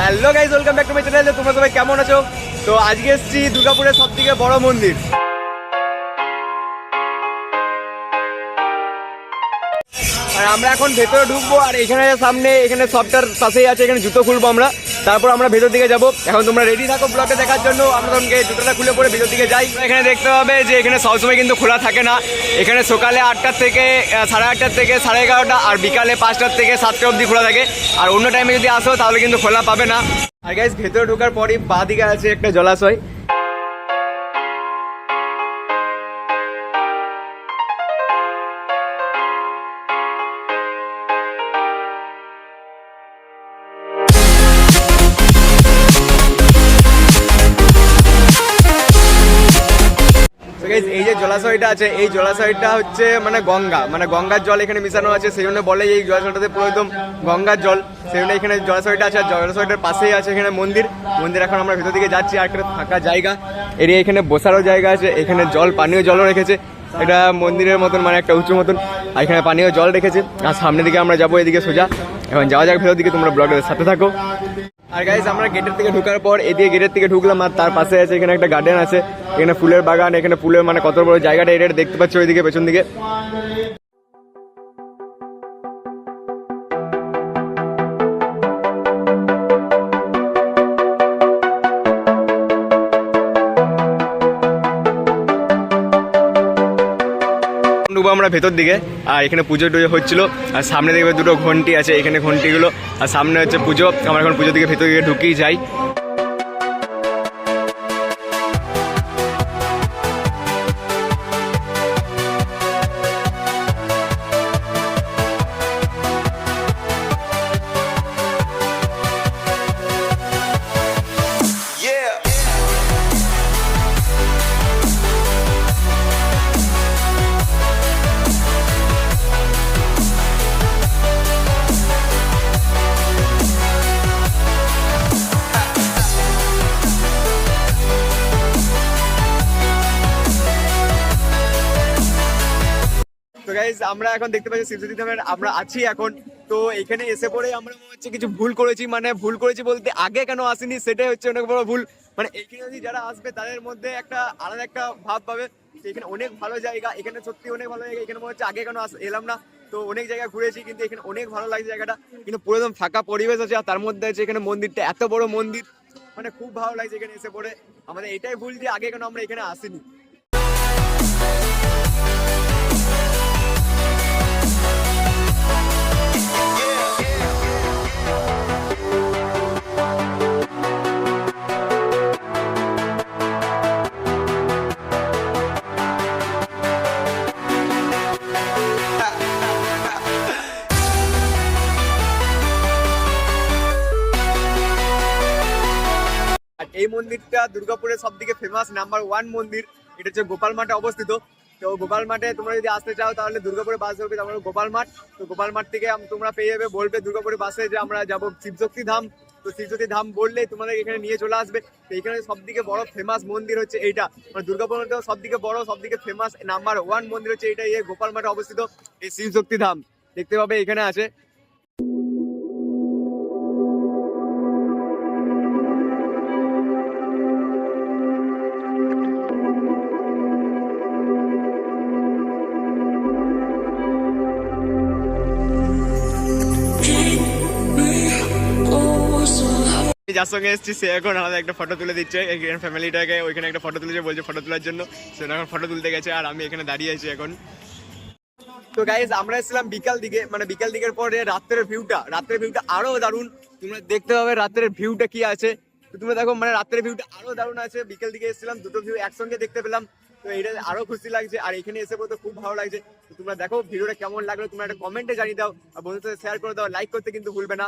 Hello guys welcome back to my channel. তোমরা সবাই কেমন আছো? তো আজকে এসছি দুর্গাপুরের সব থেকে বড় মন্দির। আর আমরা এখন ভেতরে ঢুকবো, আর এখানে সামনে, এখানে সবটার পাশেই আছে, এখানে জুতো খুলবো আমরা। তারপর আমরা ভেতর দিকে যাব। এখন তোমরা রেডি থাকো ব্লকে দেখার জন্য। আমরা তোমাকে জুতোটা খুলে পরে ভেতর দিকে যাই। এখানে দেখতে হবে যে এখানে সবসময় কিন্তু খোলা থাকে না। এখানে সকালে আটটার থেকে সাড়ে আটটার থেকে সাড়ে এগারোটা আর বিকালে পাঁচটার থেকে সাতটা অবধি খোলা থাকে। আর অন্য টাইমে যদি আসো তাহলে কিন্তু খোলা পাবে না। আর গাইজ ভেতরে ঢোকার পরই বাঁ দিকে আছে একটা জলাশয়। Guys, এই যে জলাশয়টা আছে এই জলাশয়টা হচ্ছে মানে গঙ্গা। মানে গঙ্গার জল এখানে মিশানো আছে সেই জন্য বলে এই জলাশয়টাতে পুরো একদম গঙ্গার জল। সেই জন্য এখানে জলাশয়টা আছে আর জলাশয়টার পাশেই আছে এখানে মন্দির। মন্দির এখন আমরা ভেতর দিকে যাচ্ছি আর একটা ফাঁকা জায়গা। এরিয়া এখানে বসারও জায়গা আছে এখানে জল পানীয় জলও রেখেছে। এটা মন্দিরের মতন মানে একটা উঁচু মতন। আর এখানে পানীয় জল রেখেছে। আর সামনের দিকে আমরা যাব এদিকে সোজা। এখন যাওয়া যাক ভেতর দিকে তোমরা ব্লগের সাথে থাকো। আর গাইজ আমরা গেটের থেকে ঢুকার পর এদিকে গেটের থেকে ঢুকলাম আর তার পাশে আছে, এখানে একটা গার্ডেন আছে, এখানে ফুলের বাগান, এখানে ফুলের মানে কত বড় জায়গাটা, এটা দেখতে পাচ্ছ ওইদিকে, পেছন দিকে। ঢুকবো আমরা ভেতর দিকে। আর এখানে পুজো টুজো হচ্ছিল। আর সামনে দেখবে দুটো ঘন্টি আছে, এখানে ঘন্টিগুলো। আর সামনে হচ্ছে পুজো। আমরা এখন পুজো দিকে ভেতর দিকে ঢুকেই যাই। তো গাইজ আমরা এখন দেখতে পাচ্ছি শিবসতী ধামের, আমরা আছি এখন। তো এখানে এসে পরে আমরা মনে হচ্ছে কিছু ভুল করেছি মানে ভুল করেছি বলতে আগে কেন আসেনি, সেটাই হচ্ছে অনেক বড় ভুল। মানে এখানে যারা আসবে, তাদের মধ্যে একটা আলাদা একটা ভাব পাবে এখানে অনেক ভালো জায়গা, এখানে সত্যি অনেক ভালো জায়গা, এখানে মনে হচ্ছে আগে কেন এলাম না। তো অনেক জায়গায় ঘুরেছি, কিন্তু এখানে অনেক ভালো লাগছে জায়গাটা। কিন্তু পুরো একদম ফাঁকা পরিবেশ আছে, আর তার মধ্যে আছে এখানে মন্দিরটা, এত বড় মন্দির। মানে খুব ভালো লাগছে এখানে এসে পড়ে। আমাদের এটাই ভুল যে আগে কেন আমরা এখানে আসিনি। এই মন্দিরটা দুর্গাপুরের সব থেকে ফেমাস নাম্বার ওয়ান মন্দির। এটা হচ্ছে গোপাল মাঠে অবস্থিত। তো গোপাল মাঠে তোমরা যদি আসতে চাও, তাহলে দুর্গাপুরে বাস ধরবে তারপরে গোপাল মাঠ। তো গোপাল মাঠ থেকে তোমরা পেয়ে যাবে, বলবে দুর্গাপুরে বাসে যে আমরা যাব শিবশক্তি ধাম। তো শিবশক্তি ধাম বললেই তোমাদের এখানে নিয়ে চলে আসবে। তো এখানে সব থেকে বড় ফেমাস মন্দির হচ্ছে এইটা। মানে দুর্গাপুর মধ্যে সব থেকে বড় সব থেকে ফেমাস নাম্বার ওয়ান মন্দির হচ্ছে এইটা। এই গোপাল মাঠে অবস্থিত এই শিবশক্তি ধাম। দেখতে পাবে এখানে আছে। যার সঙ্গে এসেছি, সে এখন আলাদা একটা ফটো তুলে দিচ্ছে। ফ্যামিলিটাকে ওইখানে একটা ফটো তুলেছে, বলছে ফটো তোলার জন্য। সে এখন ফটো তুলতে গেছে, আর আমি এখানে দাঁড়িয়ে আছি এখন। তো গাইজ আমরা এসেছিলাম বিকাল দিকে মানে বিকাল দিকের পরে রাত্রের ভিউটা রাত্রের ভিউটা আরও দারুণ। তোমরা দেখতে পাবে রাত্রের ভিউটা কি আছে। তো তোমরা দেখো মানে রাত্রের ভিউটা আরও দারুণ আছে। বিকেল দিকে এসেছিলাম, দুটো ভিউ একসঙ্গে দেখতে পেলাম। তো এটা আরও খুশি লাগছে, আর এখানে এসে বলতে খুব ভালো লাগছে। তো তোমরা দেখো, ভিডিওটা কেমন লাগল, তোমরা একটা কমেন্টে জানিয়ে দাও। আর বন্ধুদের সাথে শেয়ার করে দাও লাইক করতে কিন্তু ভুলবে না।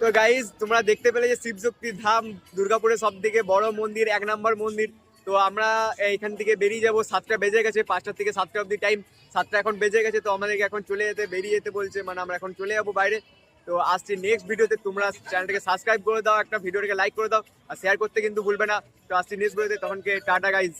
তো তোমরা দেখতে পেলে যে শিবশক্তি ধাম দুর্গাপুরের সব থেকে বড় মন্দির, এক নম্বর মন্দির। তো আমরা এইখান থেকে বেরিয়ে যাব। সাতটা বেজে গেছে পাঁচটা থেকে সাতটা অবধি টাইম সাতটা এখন বেজে গেছে, তো আমাদেরকে এখন চলে যেতে, বেরিয়ে যেতে বলছে মানে আমরা এখন চলে যাব বাইরে। তো আসছি নেক্সট ভিডিওতে তোমরা চ্যানেলটাকে সাবস্ক্রাইব করে দাও, একটা ভিডিওটাকে লাইক করে দাও, আর শেয়ার করতে কিন্তু ভুলবে না। তো আসছি নেক্সট ভিডিওতে তখনকে টাটা গাইজ